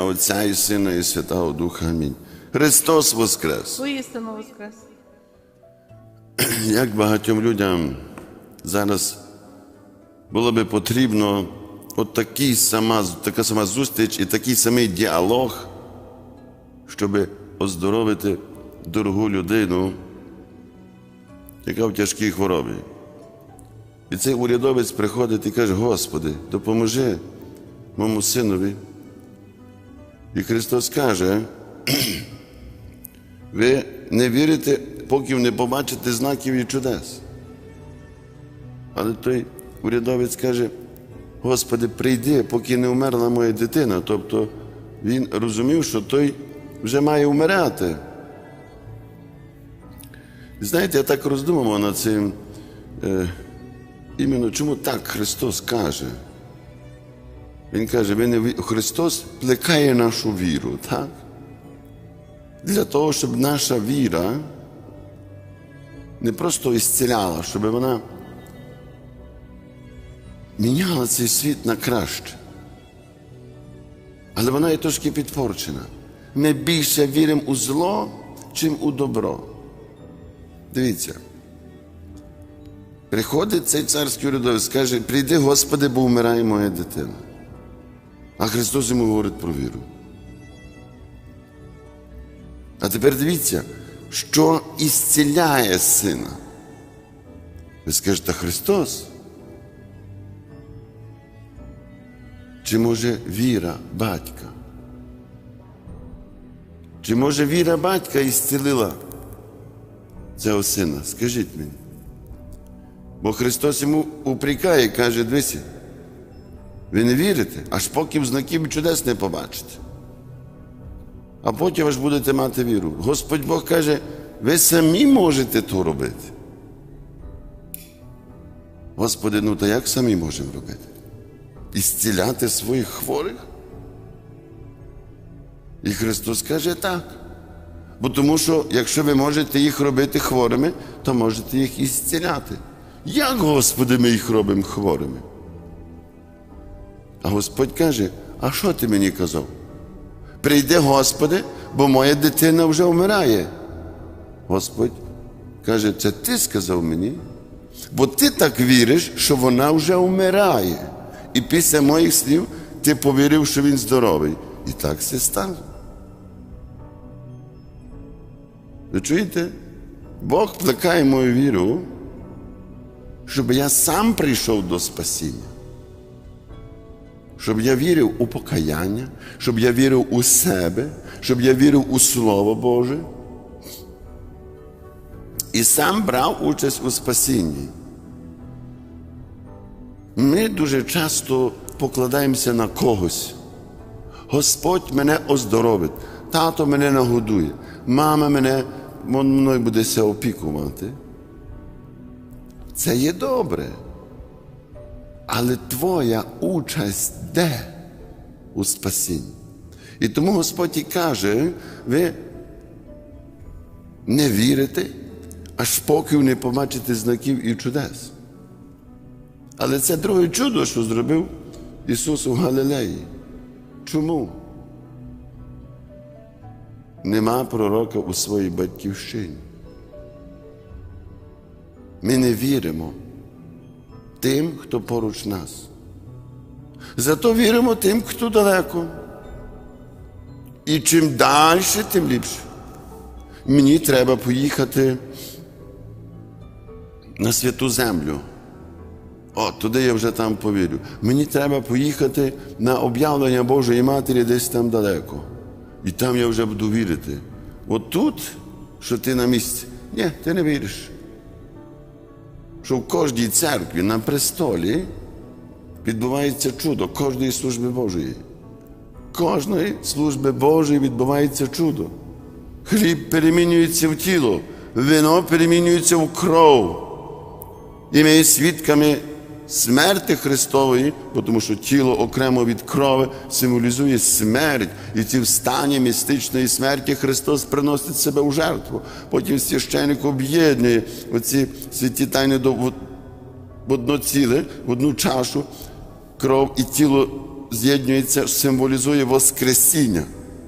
Отця і Сина, і Святого Духа. Амінь. Христос Воскрес! Воістину воскрес. Як багатьом людям зараз було би потрібно от такий сама, така сама зустріч і такий самий діалог, щоб оздоровити дорогу людину, яка в тяжкій хворобі. І цей урядовець приходить і каже: Господи, допоможи моєму синові. І Христос каже, ви не вірите, поки не побачите знаків і чудес. Але той урядовець каже, Господи, прийди, поки не вмерла моя дитина. Тобто він розумів, що той вже має вмирати. І знаєте, я так роздумав над цим. Е, іменно чому так Христос каже? Він каже, ви не Христос плекає нашу віру, так? Для того, щоб наша віра не просто ісціляла, щоб вона міняла цей світ на краще. Але вона є трошки підпорчена. Ми більше віримо у зло, чим у добро. Дивіться. Приходить цей царський урядовець, каже, прийди, Господи, бо вмирає моя дитина. А Христос йому говорить про віру. А тепер дивіться, що ісціляє сина. Ви скажете, Христос? Чи може віра батька? Чи може віра батька ісцілила цього сина? Скажіть мені. Бо Христос йому упрекає, каже, дивися, ви не вірите, аж поки знаків і чудес не побачите. А потім аж будете мати віру. Господь Бог каже, ви самі можете то робити. Господи, ну то як самі можемо робити? Ісціляти своїх хворих? І Христос каже так. Бо тому що, якщо ви можете їх робити хворими, то можете їх і зціляти. Як, Господи, ми їх робимо хворими? А Господь каже: а що ти мені казав? Прийди, Господи, бо моя дитина вже вмирає. Господь каже, це ти сказав мені, бо ти так віриш, що вона вже вмирає. І після моїх слів ти повірив, що він здоровий. І так все стало. Ви чуєте? Бог плекає мою віру, щоб я сам прийшов до спасіння. Щоб я вірив у покаяння, щоб я вірив у себе, щоб я вірив у Слово Боже. І сам брав участь у спасінні. Ми дуже часто покладаємося на когось. Господь мене оздоровить, тато мене нагодує, мама мене мною буде опікувати. Це є добре. Але твоя участь де у спасінні? І тому Господь і каже, ви не вірите, аж поки не побачите знаків і чудес. Але це друге чудо, що зробив Ісус у Галилеї. Чому? Нема пророка у своїй батьківщині. Ми не віримо тим, хто поруч нас. Зато віримо тим, хто далеко. І чим далі, тим ліпше. Мені треба поїхати на святу землю. О, туди я вже там повірю. Мені треба поїхати на об'явлення Божої Матері десь там далеко. І там я вже буду вірити. От тут, що ти на місці, ні, ти не віриш. Що в кожній церкві на престолі відбувається чудо кожної служби Божої. Кожної служби Божої відбувається чудо. Хліб перемінюється в тіло, вино перемінюється в кров. І ми свідками смерти Христової, тому що тіло окремо від крови символізує смерть, і ці встані містичної смерті Христос приносить себе у жертву. Потім священик об'єднує оці святі тайни до в одно ціле, в одну чашу, кров і тіло з'єднується, символізує Воскресіння.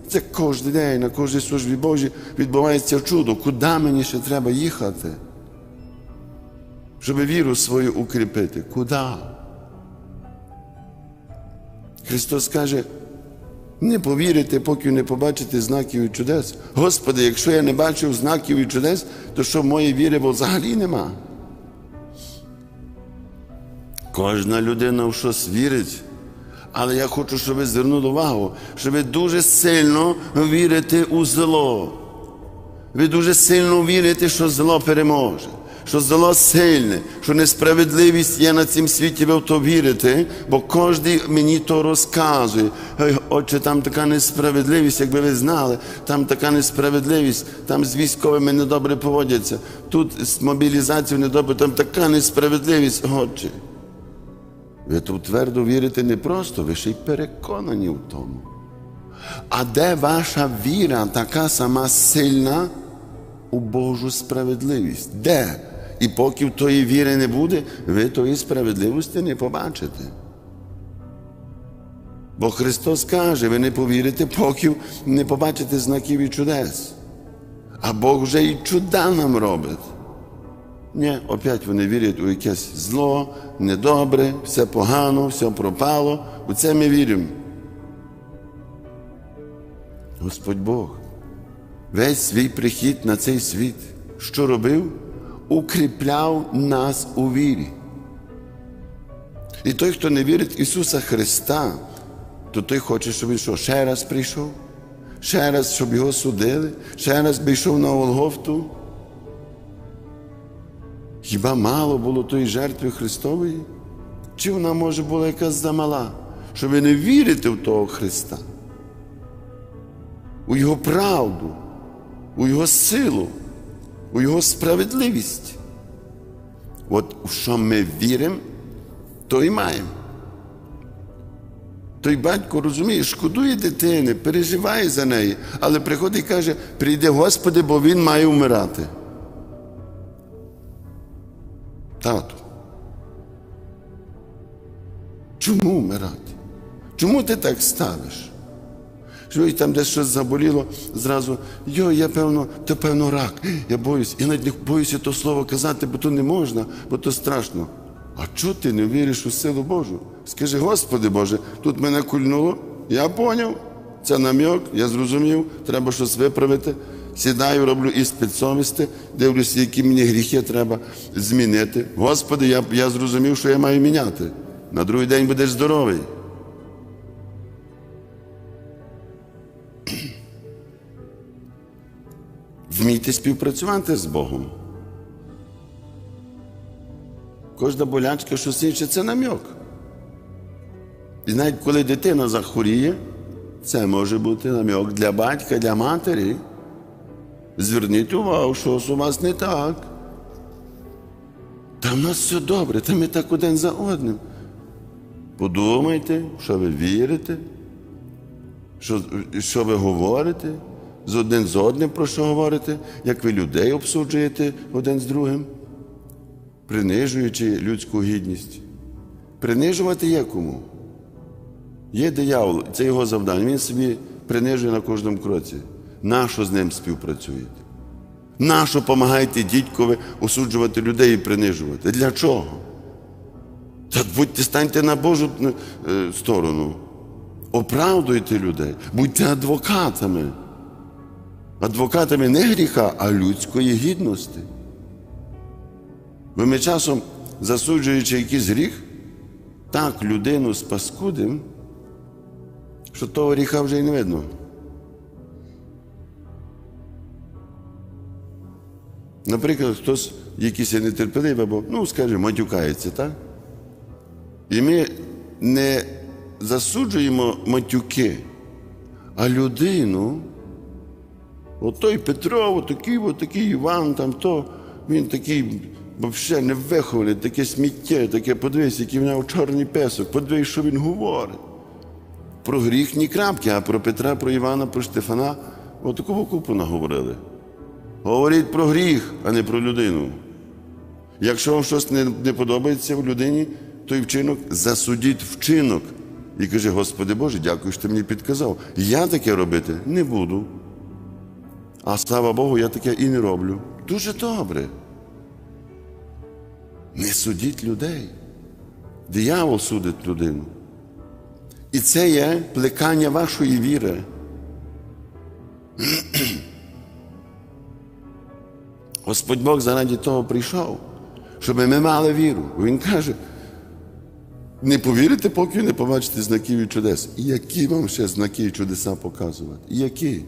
Це кожен день, на кожній службі Божій відбувається чудо. Куди мені ще треба їхати? Щоб віру свою укріпити. Куди? Христос каже, не повірите, поки не побачите знаків і чудес. Господи, якщо я не бачив знаків і чудес, то що моєї віри взагалі нема? Кожна людина в щось вірить. Але я хочу, щоб ви звернули увагу, що ви дуже сильно вірите у зло. Ви дуже сильно вірите, що зло переможе, що зло сильне, що несправедливість є на цім світі, ви в то вірите, бо кожен мені то розказує. Отче, там така несправедливість, якби ви знали, там така несправедливість, там з військовими недобре поводяться, тут з мобілізацією недобре, там така несправедливість, Отче. Ви тут твердо вірите не просто, ви ще й переконані в тому. А де ваша віра така сама сильна у Божу справедливість? Де? І поки в тої віри не буде, ви тої справедливості не побачите. Бо Христос каже, ви не повірите, поки не побачите знаків і чудес. А Бог вже і чуда нам робить. Ні, опять вони вірять у якесь зло, недобре, все погано, все пропало. У це ми віримо. Господь Бог весь свій прихід на цей світ, що робив? Укріпляв нас у вірі. І той, хто не вірить Ісуса Христа, то той хоче, щоб він що, ще раз прийшов, ще раз, щоб його судили, ще раз би йшов на Голгофту. Хіба мало було тої жертви Христової? Чи вона може була якась замала, що не вірите в того Христа? У Його правду, у Його силу, у Його справедливість. От у що ми віримо, то і маємо. Той батько розуміє, шкодує дитини, переживає за неї, але приходить і каже: прийде Господи, бо він має вмирати. Тату. Чому вмирати? Чому ти так ставиш? Що там десь щось заболіло, зразу, йо, я певно, то певно рак. Я боюсь. Я навіть не боюся то слово казати, бо то не можна, бо то страшно. А чого ти не віриш у силу Божу? Скажи, Господи Боже, тут мене кульнуло, я поняв, це намьок, я зрозумів, треба щось виправити. Сідаю, роблю іспит совісти, дивлюся, які мені гріхи треба змінити. Господи, я, я зрозумів, що я маю міняти. На другий день будеш здоровий. Вмійте співпрацювати з Богом. Кожна болячка, щось інше, це намьок. І навіть коли дитина захворіє, це може бути намьок для батька, для матері. Зверніть увагу, щось у вас не так. Та в нас все добре, та ми так один за одним. Подумайте, що ви вірите, що, що ви говорите, з один з одним про що говорите, як ви людей обсуджуєте один з другим, принижуючи людську гідність. Принижувати є кому. Є диявол, це його завдання. Він собі принижує на кожному кроці. Нащо з ним співпрацюєте? Нащо допомагаєте дідькові осуджувати людей і принижувати? Для чого? Так будьте станьте на Божу е, сторону. Оправдуйте людей, будьте адвокатами. Адвокатами не гріха, а людської гідності. Бо ми часом, засуджуючи якийсь гріх, так людину спаскудим, що того гріха вже й не видно. Наприклад, хтось якийсь нетерпеливий або, ну, скажімо, матюкається, так? І ми не засуджуємо матюки, а людину. От той Петро, от такий, от Іван, там то, він такий взагалі не вихований, таке сміття, таке подивись, який в нього чорний песок, подивись, що він говорить. Про гріх ні крапки, а про Петра, про Івана, про Штефана, от таку купу наговорили. Говоріть про гріх, а не про людину. Якщо вам щось не, не подобається в людині, той вчинок засудіть вчинок. І каже, Господи Боже, дякую, що ти мені підказав. Я таке робити не буду. А слава Богу, я таке і не роблю. Дуже добре. Не судіть людей. Диявол судить людину. І це є плекання вашої віри. Господь Бог заради того прийшов, щоб ми мали віру. Він каже, не повірите, поки не побачите знаків і чудес. І які вам ще знаки і чудеса показувати? І які?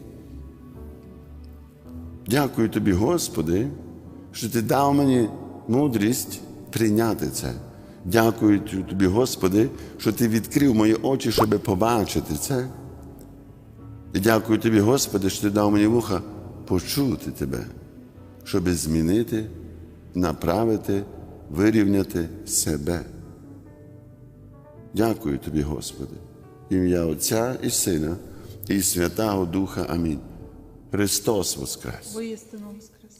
Дякую тобі, Господи, що ти дав мені мудрість прийняти це. Дякую тобі, Господи, що ти відкрив мої очі, щоб побачити це. І дякую тобі, Господи, що ти дав мені вуха почути тебе, щоб змінити, направити, вирівняти себе. Дякую тобі, Господи, ім'я Отця і Сина, і Святого Духа. Амінь. Христос Воскрес! Воістину воскрес.